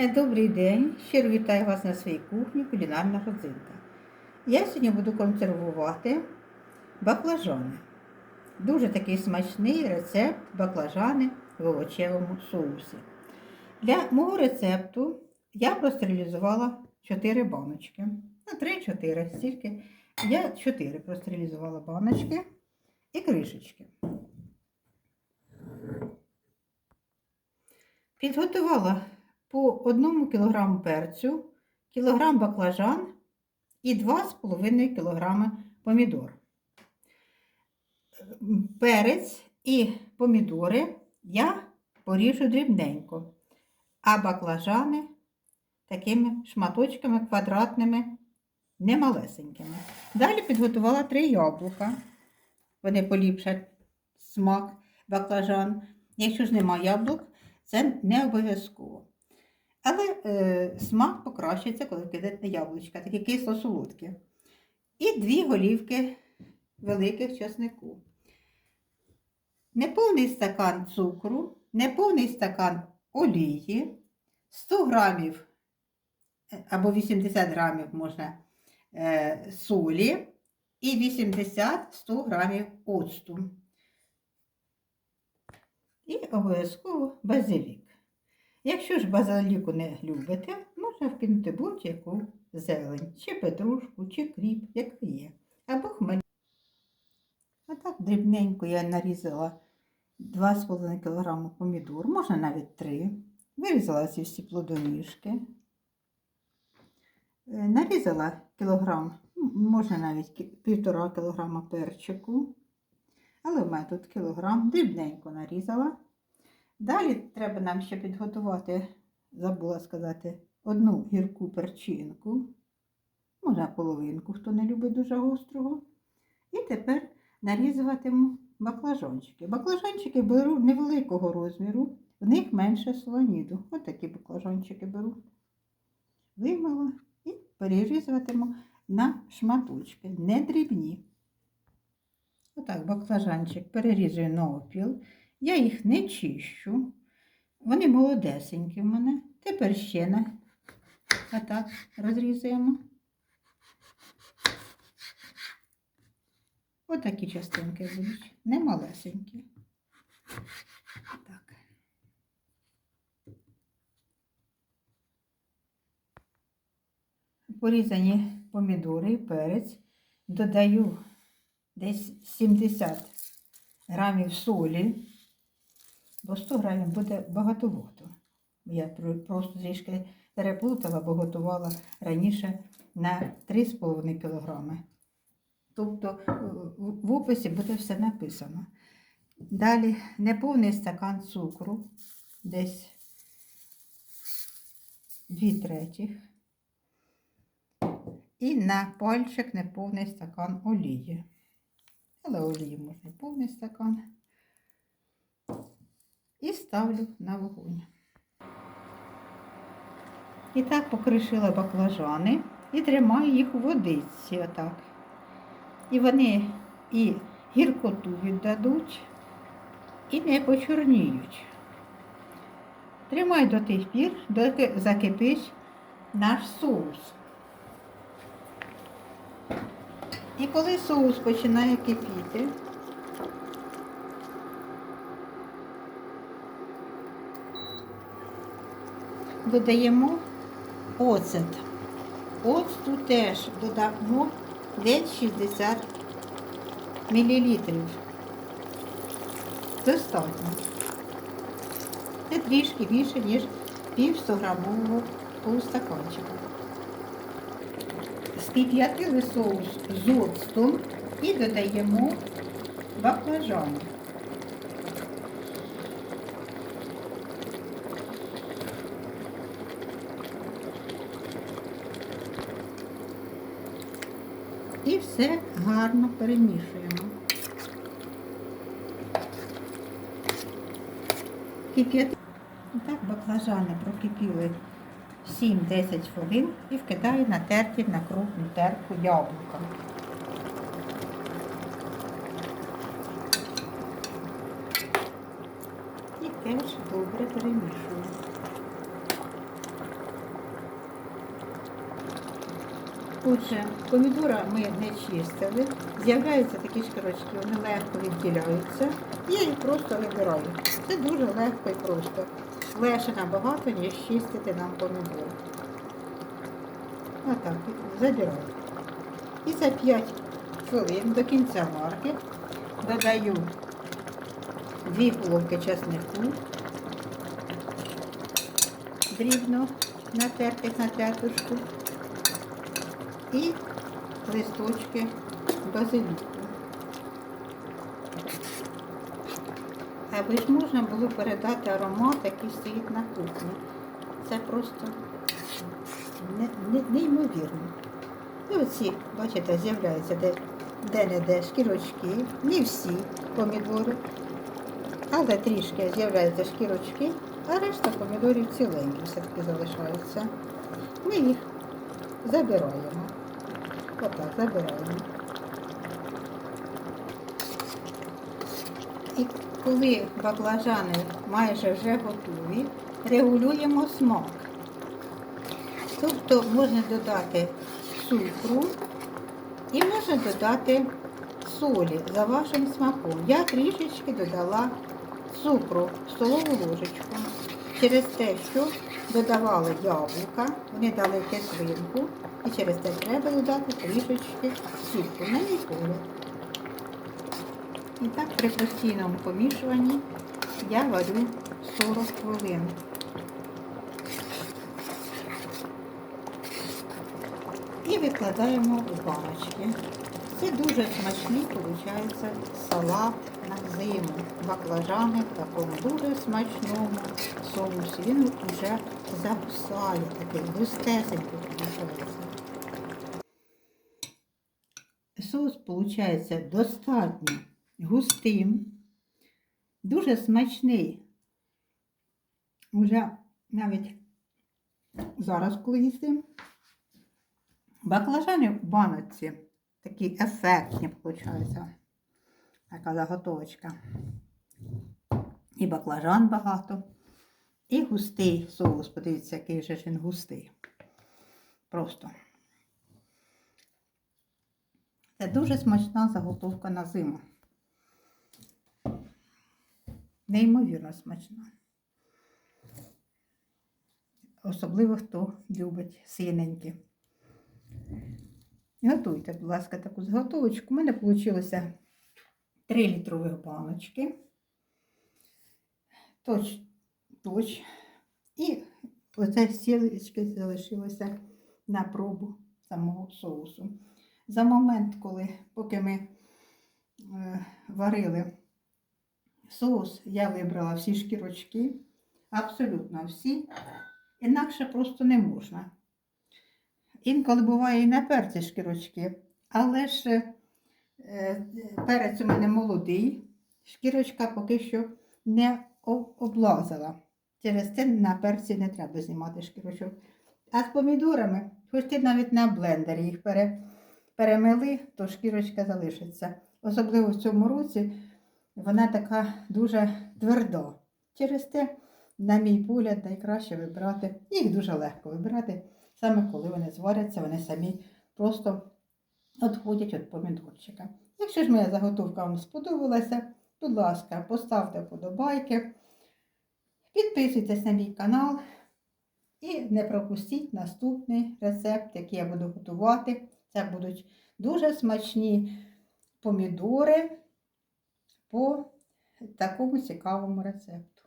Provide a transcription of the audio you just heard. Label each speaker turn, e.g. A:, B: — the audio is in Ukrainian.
A: Е, Добрий день! Щиро вітаю вас на своїй кухні кулінарна родзинка. Я сьогодні буду консервувати баклажани. Дуже такий смачний рецепт баклажани в овочевому соусі. Для мого рецепту я простерилізувала 4 баночки. Ну, 3-4, стільки. Я 4 простерилізувала баночки і кришечки. Підготувала по 1 кг перцю, кілограм баклажан і 2,5 кг помідор. Перець і помідори я поріжу дрібненько, а баклажани такими шматочками квадратними, немалесенькими. Далі підготувала 3 яблука. Вони поліпшать смак баклажан. Якщо ж немає яблук, це не обов'язково. Але е, смак покращиться, коли кидаєте яблучка, такі кисло-солодкі. І дві голівки великих часнику. Неповний стакан цукру, неповний стакан олії, 100 грамів е, або 80 грамів можна е, солі і 80-100 грамів оцту. І обов'язково базилік. Якщо ж базиліку не любите, можна вкинути будь-яку зелень, чи петрушку, чи кріп, яка є, або хмель. А так дрібненько я нарізала 2,5 кг помідор, можна навіть 3. Вирізала ці всі плодоніжки. Е, Нарізала кілограм, можна навіть півтора кілограма перчику. Але в мене тут кілограм, дрібненько нарізала. Далі треба нам ще підготувати, забула сказати, одну гірку перчинку, можна половинку, хто не любить дуже гострого. І тепер нарізуватиму баклажанчики. Баклажанчики беру невеликого розміру, в них менше слоніду. Ось такі баклажанчики беру. Вимила і перерізуватиму на шматочки, не дрібні. Отак, баклажанчик перерізую на опіл. Я їх не чищу. Вони молодесенькі в мене. Тепер ще на отак розрізуємо. Отакі частинки будуть, не малесенькі. Так. Порізані помідори і перець. Додаю десь 70 грамів солі, бо 100 грамів буде багатовато. Я просто трішки переплутала, бо готувала раніше на 3,5 кг. Тобто е, в описі буде все написано. Далі неповний стакан цукру, десь 2 третіх. І на пальчик неповний стакан олії. Але олії можна повний стакан. І ставлю на вогонь. І так покришила баклажани і тримаю їх у водичці отак. І вони і гіркоту віддадуть, і не почорніють. Тримай до тих пір, доки закипить наш соус. І коли соус починає кипіти, додаємо оцет. Оцту теж додамо десь 60 мл. Достатньо. Це трішки більше, ніж пів 100 грамового полустаканчика. Скип'ятили соус з оцтом і додаємо баклажани. І все гарно перемішуємо. Кип'яти. Так, баклажани прокипіли 7-10 хвилин і вкидаю на терті на крупну терку яблука. І теж добре перемішую. Отже, помідора ми не чистили, з'являються такі шкірочки, вони легко відділяються. Я їх просто вибираю. Це дуже легко і просто. Легше набагато, ніж чистити нам помідори. Отак, забираю. І за 5 хвилин до кінця варки додаю 2 головки чеснику, дрібно натертих на п'ятушку і листочки базиліку. Аби ж можна було передати аромат, який стоїть на кухні. Це просто не, не, неймовірно. І оці, бачите, з'являються де, де-не-де шкірочки, не всі помідори, але трішки з'являються шкірочки, а решта помідорів ціленькі все-таки залишаються. Ми їх забираємо. Отак, забираємо. І коли баклажани майже вже готові, регулюємо смак. Тобто можна додати цукру і можна додати солі за вашим смаком. Я трішечки додала цукру столову ложечку через те, що додавали яблука, вони дали кислинку, і через те треба додати трішечки цукру, на мій. І так при постійному помішуванні я варю 40 хвилин. І викладаємо в баночки. Це дуже смачний, виходить, салат. Баклажани в такому дуже смачному соусі. Він вже загусає, такий густесенький виходить. Соус виходить достатньо густим, дуже смачний. Уже навіть зараз, коли їсти, баклажани в баночці такі ефектні, виходить. Така заготовочка. І баклажан багато, і густий соус. Подивіться, який же він густий. Просто. Це дуже смачна заготовка на зиму. Неймовірно смачна. Особливо хто любить синенькі. Готуйте, будь ласка, таку заготовочку. У мене вийшло 3 літрових баночки. Точ, точ. І оце сілечки залишилося на пробу самого соусу. За момент, коли поки ми е, варили соус, я вибрала всі шкірочки, абсолютно всі, інакше просто не можна. Інколи буває і на перці шкірочки, але ж е, перець у мене молодий, шкірочка поки що не облазила. Через це на перці не треба знімати шкірочок. А з помідорами, хоч ти навіть на блендері їх пере, перемели, то шкірочка залишиться. Особливо в цьому році вона така дуже тверда. Через те, на мій погляд, найкраще вибирати. Їх дуже легко вибирати. Саме коли вони зваряться, вони самі просто відходять від помідорчика. Якщо ж моя заготовка вам сподобалася, будь ласка, поставте вподобайки, підписуйтесь на мій канал і не пропустіть наступний рецепт, який я буду готувати. Це будуть дуже смачні помідори по такому цікавому рецепту.